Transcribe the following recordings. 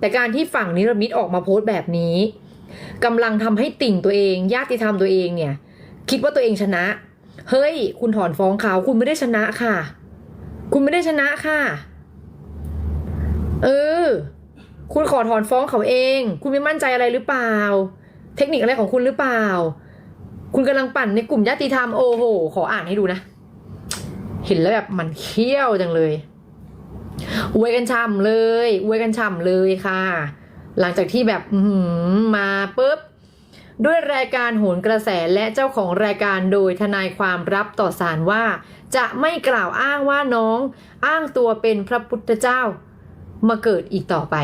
แต่การที่ฝั่งนิรมิตออกมาโพสต์แบบนี้กำลังทำให้ติ่งตัวเอง ญาติธรรมตัวเองเนี่ย คิดว่าตัวเองชนะ เฮ้ย คุณถอนฟ้องเขาคุณไม่ได้ชนะค่ะ คุณไม่ได้ชนะค่ะ เออ คุณขอถอนฟ้องเขาเอง คุณไม่มั่นใจอะไรหรือเปล่า เทคนิคอะไรของคุณหรือเปล่า คุณกำลังปั่นในกลุ่มญาติธรรมโอ้โห ขออ่านให้ดูนะ เห็นแล้วแบบมันเขี้ยวจังเลย อวยกันฉ่ำเลยอวยกันฉ่ำเลยค่ะ หลังจากที่แบบมาปุ๊บด้วยรายการโหนกระแสและเจ้าของรายการโดยทนายความรับต่อศาลว่า จะไม่กล่าวอ้างว่าน้อง อ้างตัวเป็นพระพุทธเจ้า มาเกิดอีกต่อไป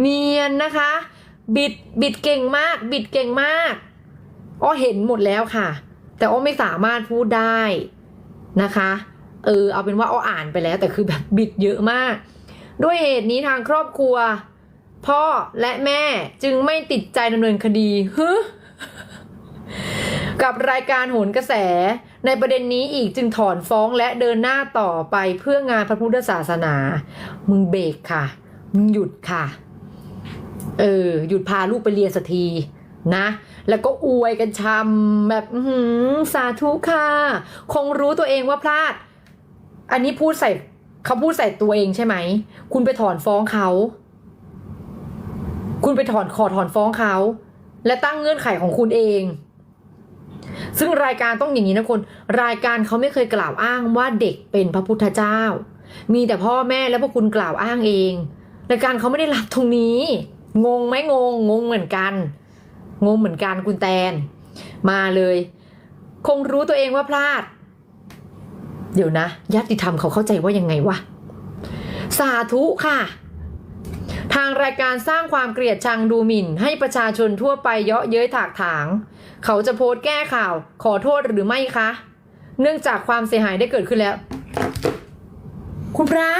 เนียนนะคะ บิดบิดเก่งมาก บิดเก่งมากอ้อเห็นหมดแล้วค่ะ แต่อ้อไม่สามารถพูดได้นะคะ เออเอาเป็นว่าอ้ออ่านไปแล้วแต่คือแบบบิดเยอะมาก ด้วยเหตุนี้ทางครอบครัว พ่อและแม่จึงไม่ติดใจดำเนินคดีฮึกับรายการโหนกระแส ในประเด็นนี้อีกจึงถอนฟ้องและเดินหน้าต่อไปเพื่องานพระพุทธศาสนา มึงเบรกค่ะ มึงหยุดค่ะ เออ หยุดพาลูกไปเรียนสักทีนะ แล้วก็อวยกันชำแบบหือสาธุค่ะ คงรู้ตัวเองว่าพลาด อันนี้พูดใส่เขาพูดใส่ตัวเองใช่ไหม คุณไปถอนฟ้องเขา คุณไปถอนขอถอนฟ้องเขา และตั้งเงื่อนไขของคุณเอง ซึ่งรายการต้องอย่างนี้นะคนรายการเขาไม่เคยกล่าวอ้างว่าเด็กเป็นพระพุทธเจ้า มีแต่พ่อแม่และพวกคุณกล่าวอ้างเอง รายการเขาไม่ได้รับตรงนี้ งงไหมงง งงเหมือนกัน งงเหมือนกันคุณแตน มาเลย คงรู้ตัวเองว่าพลาด เดี๋ยวนะญาติธรรมเขาเข้าใจว่ายังไงวะสาธุค่ะ ทางรายการสร้างความเกลียดชังดูหมิ่น ให้ประชาชนทั่วไปเยาะเย้ยถากถาง เขาจะโพสต์แก้ข่าว ขอโทษหรือไม่คะ เนื่องจากความเสียหายได้เกิดขึ้นแล้ว คุณพระ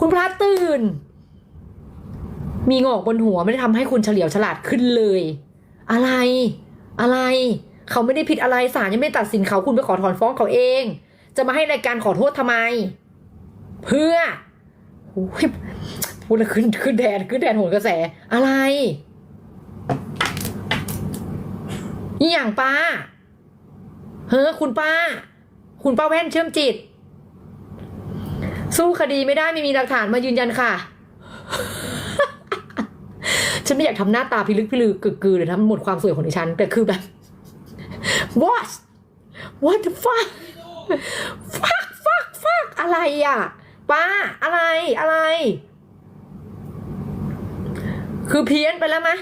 คุณพระตื่น มีงอกบนหัวไม่ได้ทำให้คุณเฉลียวฉลาดขึ้นเลย อะไร อะไร เขาไม่ได้ผิดอะไรศาลยังไม่ตัดสินเขาคุณไปขอถอนฟ้องเขาเอง จะมาให้รายการขอโทษทำไม เพื่อโอ้ยพูดแล้วขึ้นขึ้นแดนขึ้นแดนโหนกระแส อะไรนี่อย่างป้า เฮ้อคุณป้า คุณป้าแว่นเชื่อมจิต สู้คดีไม่ได้ไม่มีหลักฐานมายืนยันค่ะ ฉันไม่อยากทำหน้าตาพิลึกพิลือกึกกือเลยนะมันหมดความสวยของดิฉัน แต่คือแบบ what what the fuck fuck fuck fuck อะไรอะป้าอะไรอะไร คือเพี้ยนไปแล้วมะ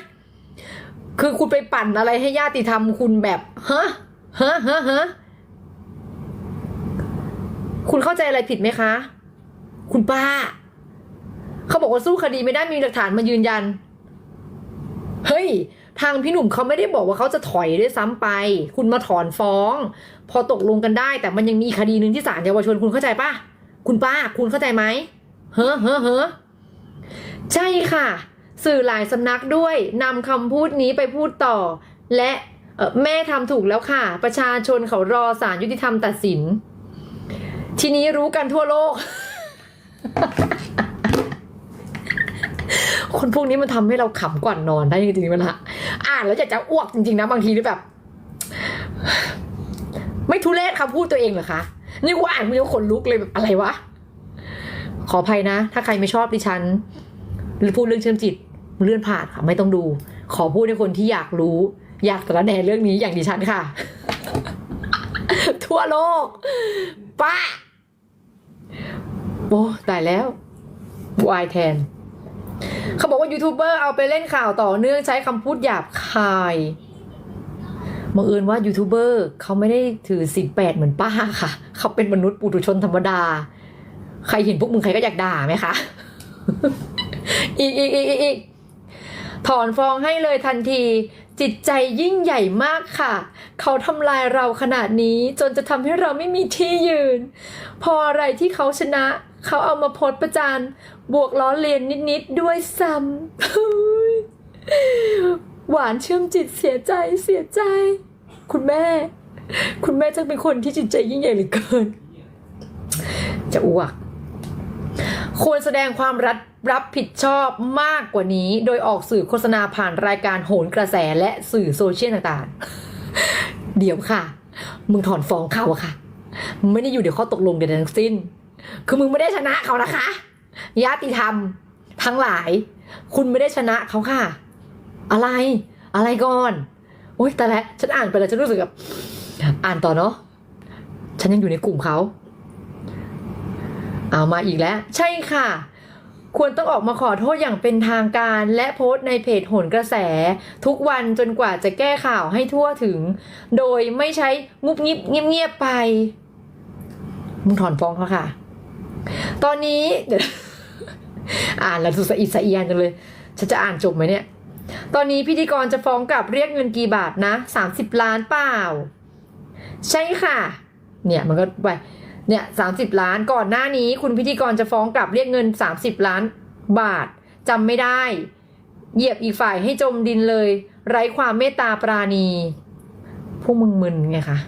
คือคุณไปปั่นอะไรให้ญาติธรรมคุณแบบฮะฮะฮะฮะคุณเข้าใจอะไรผิดไหมคะ คุณป้า เขาบอกว่าสู้คดีไม่ได้มีหลักฐานมายืนยัน เฮ้ย ทางพี่หนุ่มเขาไม่ได้บอกว่าเขาจะถอยด้วยซ้ำไป คุณมาถอนฟ้อง พอตกลงกันได้ แต่มันยังมีคดีหนึ่งที่ศาลเยาวชนคุณเข้าใจปะคุณป้าคุณเข้าใจไหมเฮ้อเฮ้อเฮ้อใช่ค่ะ สื่อหลายสำนักด้วยนำคำพูดนี้ไปพูดต่อ และออแม่ทำถูกแล้วค่ะ ประชาชนเขารอศาลยุติธรรมตัดสิน ทีนี้รู้กันทั่วโลก คนพวกนี้มันทำให้เราขำก่อนนอนได้จริงๆมันละอ่านแล้วอยากจะอ้วกจริง ๆ นะบางทีนี่แบบ ไม่ทุเรศคำพูดตัวเองเหรอคะ นี่กูอ่านมึงยังขนลุกเลยแบบอะไรวะ ขออภัยนะ ถ้าใครไม่ชอบดิฉัน หรือพูดเรื่องเชื่อมจิตเลื่อนผ่านค่ะ ไม่ต้องดู ขอพูดให้คนที่อยากรู้ อยากสารแหนเรื่องนี้อย่างดิฉันค่ะ ทั่วโลกป้าโอ้ตายแล้ววายแทน เขาบอกว่ายูทูบเบอร์เอาไปเล่นข่าวต่อเนื่องใช้คำพูดหยาบคาย บังเอิญว่ายูทูบเบอร์เขาไม่ได้ถือสินแปดเหมือนป้าค่ะ เขาเป็นมนุษย์ปุถุชนธรรมดา ใครเห็นพวกมึงใครก็อยากด่าไหมคะ อีกอีกอีกอีกถอนฟ้องให้เลยทันที จิตใจยิ่งใหญ่มากค่ะ เขาทำลายเราขนาดนี้จนจะทำให้เราไม่มีที่ยืน พออะไรที่เขาชนะ เขาเอามาโพสประจานบวกล้อเลียนนิด ๆ ด้วยซ้ำ หวานเชื่อมจิตเสียใจเสียใจ คุณแม่ คุณแม่จะเป็นคนที่จิตใจยิ่งใหญ่เหลือเกิน จะอ้วกควรแสดงความรับรับผิดชอบมากกว่านี้ โดยออกสื่อโฆษณาผ่านรายการโหนกระแสและสื่อโซเชียลต่างๆ เดี๋ยวค่ะ มึงถอนฟ้องเขาอะค่ะ ไม่ได้อยู่ในข้อตกลงใดๆทั้งสิ้น คือมึงไม่ได้ชนะเขานะคะญาติธรรม ทั้งหลาย คุณไม่ได้ชนะเขาค่ะ อะไร อะไรก่อนโอ๊ยแต่แล้วฉันอ่านไปแล้วฉันรู้สึกแบบอ่านต่อเนาะฉันยังอยู่ในกลุ่มเขาเอามาอีกแล้ว ใช่ค่ะ ควรต้องออกมาขอโทษอย่างเป็นทางการและโพสต์ในเพจโหนกระแส ทุกวันจนกว่าจะแก้ข่าวให้ทั่วถึง โดยไม่ใช้งุบงิบเงียบๆไปมึงถอนฟ้องเขาค่ะ ตอนนี้เดี๋ยวอ่านแล้วสุดสะอิดสะเอียนจังเลย ฉันจะอ่านจบไหมเนี่ย ตอนนี้พิธีกรจะฟ้องกลับเรียกเงินกี่บาทนะ30ล้านเปล่า ใช่ค่ะ เนี่ยมันก็ไปเนี่ยสามสิบล้านก่อนหน้านี้คุณพิธีกรจะฟ้องกลับเรียกเงินสามสิบล้านบาทจำไม่ได้ เหยียบอีกฝ่ายให้จมดินเลย ไร้ความเมตตาปราณีพวกมึงมึนไงคะ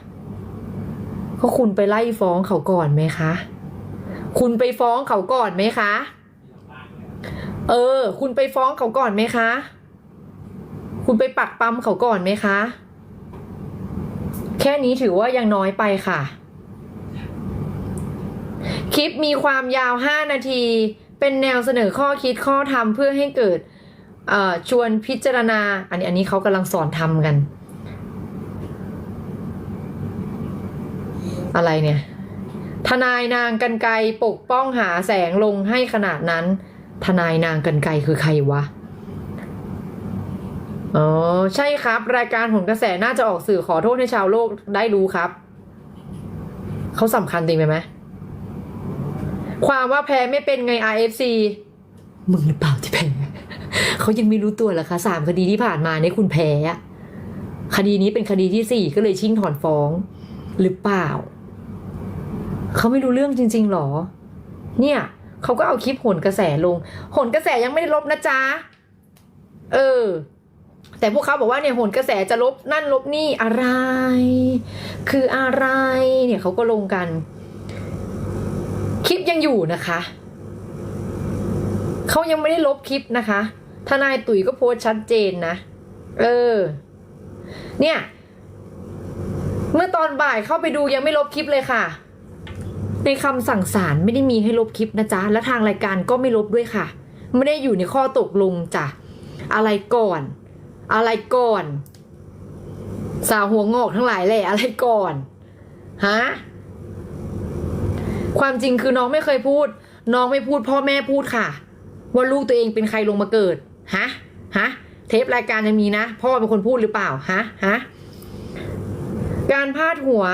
ก็คุณไปไล่ฟ้องเขาก่อนไหมคะ คุณไปฟ้องเขาก่อนไหมคะ เออ คุณไปฟ้องเขาก่อนไหมคะ คุณไปปักปั๊มเขาก่อนไหมคะ แค่นี้ถือว่ายังน้อยไปค่ะ คลิปมีความยาว 5 นาที เป็นแนวเสนอข้อคิดข้อธรรมเพื่อให้เกิดชวนพิจารณา อันนี้อันนี้เขากำลังสอนทำกัน อะไรเนี่ย ทนายนางกันไกปกป้องหาแสงลงให้ขนาดนั้น ทนายนางกันไกคือใครวะ อ๋อใช่ครับ รายการผลกระแสน่าจะออกสื่อขอโทษให้ชาวโลกได้รู้ครับ เขาสำคัญจริงไหมไหมความว่าแพ้ไม่เป็นไง RFC มึงหรือเปล่าที่แพ้เขายังไม่รู้ตัวเหรอคะสามคดีที่ผ่านมาเนี่ยคุณแพ้คดีนี้เป็นคดีที่สี่ก็เลยชิ่งถอนฟ้องหรือเปล่า เขาไม่รู้เรื่องจริง ๆหรอ เนี่ยเขาก็เอาคลิปหนกระแสลงหนกระแสยังไม่ได้ลบนะจ๊ะ เออ แต่พวกเขาบอกว่าเนี่ยโหนกระแสจะลบนั่นลบนี่อะไร คืออะไรเนี่ยเขาก็ลงกัน คลิปยังอยู่นะคะเขายังไม่ได้ลบคลิปนะคะ ทนายตุ๋ยก็โพสชัดเจนนะ เออ เนี่ย เมื่อตอนบ่ายเข้าไปดูยังไม่ลบคลิปเลยค่ะ ในคำสั่งศาลไม่ได้มีให้ลบคลิปนะจ๊ะ และทางรายการก็ไม่ลบด้วยค่ะ ไม่ได้อยู่ในข้อตกลงจ้ะ อะไรก่อน อะไรก่อน สาวหัวงอกทั้งหลายแหละอะไรก่อนฮะความจริงคือน้องไม่เคยพูด น้องไม่พูดพ่อแม่พูดค่ะ ว่าลูกตัวเองเป็นใครลงมาเกิดฮะฮะเทปรายการยังมีนะ พ่อเป็นคนพูดหรือเปล่าฮะฮะการพาดหัว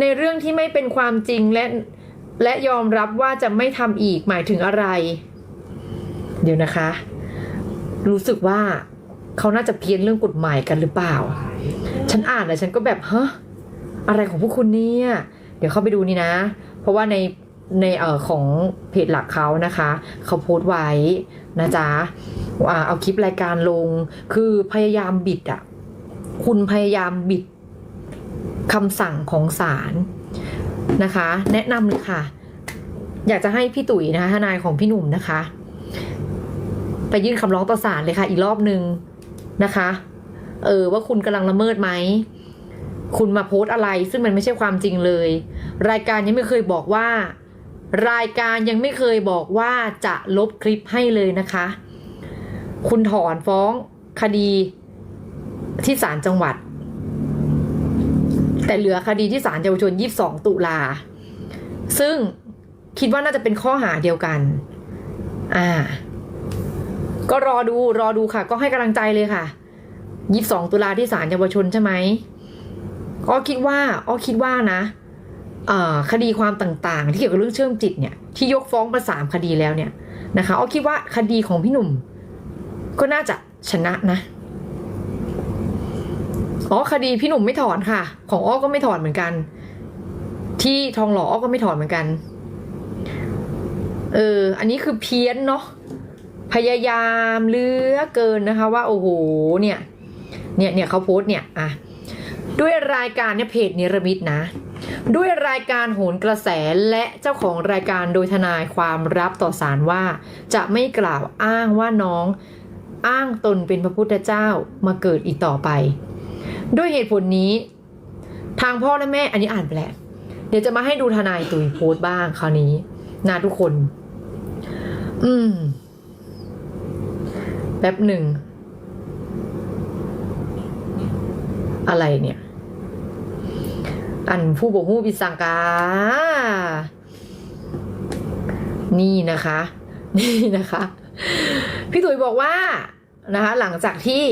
ในเรื่องที่ไม่เป็นความจริงและและยอมรับว่าจะไม่ทำอีกหมายถึงอะไร เดี๋ยวนะคะ รู้สึกว่า เขาน่าจะเพี้ยนเรื่องกฎหมายกันหรือเปล่า ฉันอ่านแล้วฉันก็แบบฮะอะไรของพวกคุณเนี่ยเดี๋ยวเข้าไปดูนี่นะ เพราะว่าในในเอ่อของเพจหลักเขานะคะ เขาโพสต์ไว้นะจ๊ะอ่าเอาคลิปรายการลง คือพยายามบิดอะ คุณพยายามบิดคำสั่งของศาลนะคะ แนะนำเลยค่ะ อยากจะให้พี่ตุ๋ยนะคะทนายของพี่หนุ่มนะคะ ไปยื่นคำร้องต่อศาลเลยค่ะ อีกรอบหนึ่ง นะคะ เออว่าคุณกำลังละเมิดไหม คุณมาโพสต์อะไรซึ่งมันไม่ใช่ความจริงเลย รายการยังไม่เคยบอกว่า รายการยังไม่เคยบอกว่าจะลบคลิปให้เลยนะคะ คุณถอนฟ้องคดีที่ศาลจังหวัด แต่เหลือคดีที่ศาลเยาวชน 22 ตุลา ซึ่งคิดว่าน่าจะเป็นข้อหาเดียวกัน อ่า ก็รอดูรอดูค่ะ ก็ให้กำลังใจเลยค่ะ22ตุลาที่ศาลเยาวชนใช่ไหมอ้อคิดว่าอ้อคิดว่านะคดีความต่างๆ ที่เกี่ยวกับเรื่องเชื่อมจิตเนี่ยที่ยกฟ้องมาสามคดีแล้วเนี่ยนะคะอ้อคิดว่าคดีของพี่หนุ่ม ก็น่าจะชนะนะอ๋อคดีพี่หนุ่มไม่ถอนค่ะ ของอ้อก็ไม่ถอนเหมือนกัน ที่ทองหล่ออ้อก็ไม่ถอนเหมือนกัน เออ อันนี้คือเพี้ยนเนาะ พยายามเลือเกินนะคะว่าโอ้โหเนี่ยเนี่ยเนี่ยเขาโพสต์เนี่ยอะด้วยรายการเนี่ยเพจนิรมิตนะ ด้วยรายการโหนกระแสและเจ้าของรายการโดยทนายความรับต่อศาลว่า จะไม่กล่าวอ้างว่าน้องอ้างตนเป็นพระพุทธเจ้ามาเกิดอีกต่อไป ด้วยเหตุผลนี้ ทางพ่อและแม่อันนี้อ่านไปแล้วเดี๋ยวจะมาให้ดูทนายตุยโพสต์บ้างคราวนี้นะทุกคน อืม แป๊บหนึ่ง อะไรเนี่ย อันผู้บกผู้ปิสังกา นี่นะคะ นี่นะคะ พี่ตุ๋ยบอกว่านะคะ หลังจากที่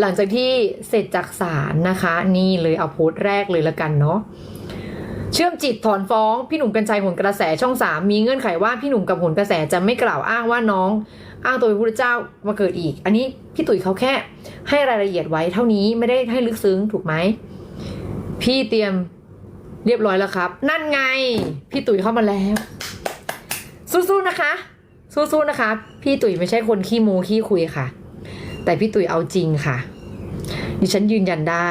หลังจากที่เสร็จจากศาลนะคะ นี่เลยเอาโพสต์แรกเลยละกันเนาะเชื่อมจิตถอนฟ้อง พี่หนุ่มกัญชัยโหนกระแสช่องสามมีเงื่อนไขว่าพี่หนุ่มกับโหนกระแสจะไม่กล่าวอ้างว่าน้อง อ้างตัวเป็นพระเจ้ามาเกิดอีก อันนี้พี่ตุ๋ยเขาแค่ให้รายละเอียดไว้เท่านี้ไม่ได้ให้ลึกซึ้งถูกไหม พี่เตรียมเรียบร้อยแล้วครับ นั่นไง พี่ตุ๋ยเข้ามาแล้ว สู้ๆนะคะ สู้ๆนะคะ พี่ตุ๋ยไม่ใช่คนขี้โม้ขี้คุยค่ะ แต่พี่ตุ๋ยเอาจริงค่ะ ดิฉันยืนยันได้